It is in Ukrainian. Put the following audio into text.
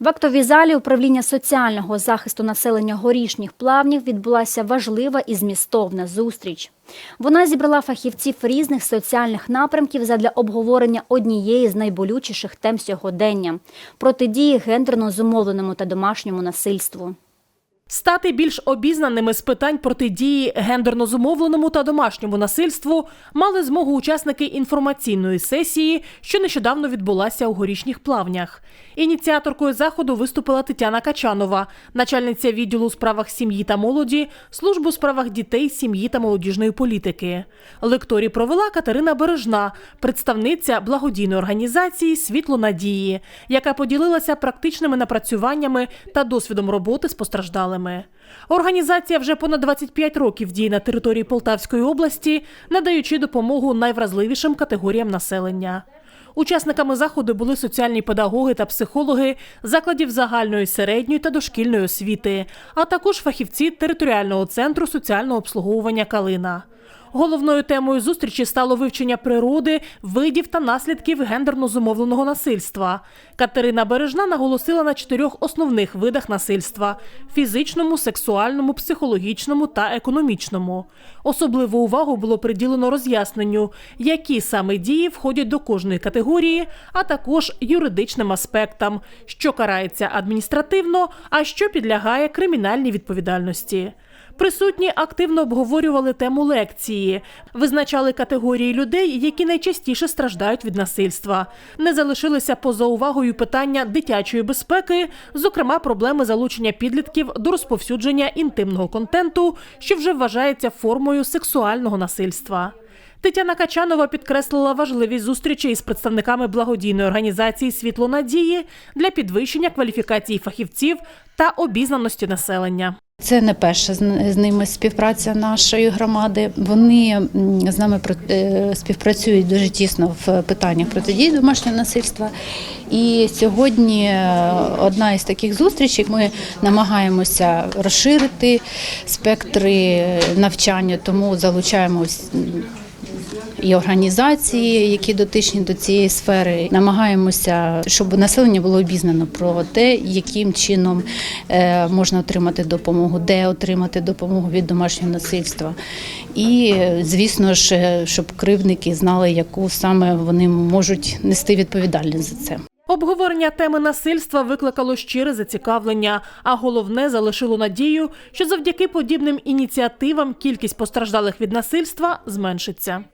В актовій залі управління соціального захисту населення горішніх плавнів відбулася важлива і змістовна зустріч. Вона зібрала фахівців різних соціальних напрямків задля обговорення однієї з найболючіших тем сьогодення протидії гендерно зумовленому та домашньому насильству. Стати більш обізнаними з питань протидії гендерно зумовленому та домашньому насильству мали змогу учасники інформаційної сесії, що нещодавно відбулася у горішніх плавнях. Ініціаторкою заходу виступила Тетяна Качанова, начальниця відділу у справах сім'ї та молоді, службу у справах дітей, сім'ї та молодіжної політики. Лекторі провела Катерина Бережна, представниця благодійної організації Світло надії, яка поділилася практичними напрацюваннями та досвідом роботи з постраждалими. Організація вже понад 25 років діє на території Полтавської області, надаючи допомогу найвразливішим категоріям населення. Учасниками заходу були соціальні педагоги та психологи закладів загальної середньої та дошкільної освіти, а також фахівці територіального центру соціального обслуговування Калина. Головною темою зустрічі стало вивчення природи, видів та наслідків гендерно зумовленого насильства. Катерина Бережна наголосила на чотирьох основних видах насильства: фізичному, сексуальному, психологічному та економічному. Особливу увагу було приділено роз'ясненню, які саме дії входять до кожної категорії, а також юридичним аспектам, що карається адміністративно, а що підлягає кримінальній відповідальності. Присутні активно обговорювали тему лекції, визначали категорії людей, які найчастіше страждають від насильства. Не залишилися поза увагою питання дитячої безпеки, зокрема проблеми залучення підлітків до розповсюдження інтимного контенту, що вже вважається формою сексуального насильства. Тетяна Качанова підкреслила важливість зустрічі із представниками благодійної організації Світло надії для підвищення кваліфікації фахівців та обізнаності населення. Це не перша з ними співпраця нашої громади. Вони з нами е, співпрацюють дуже тісно в питаннях протидії домашнього насильства. І сьогодні е, одна із таких зустрічей ми намагаємося розширити спектри навчання, тому залучаємо вс- і організації, які дотичні до цієї сфери, намагаємося, щоб населення було обізнано про те, яким чином е, можна отримати допомогу, де отримати допомогу від домашнього насильства. І, звісно ж, е, щоб кривдники знали, яку саме вони можуть нести відповідальність за це. Обговорення теми насильства викликало щире зацікавлення, а головне залишило надію, що завдяки подібним ініціативам кількість постраждалих від насильства зменшиться.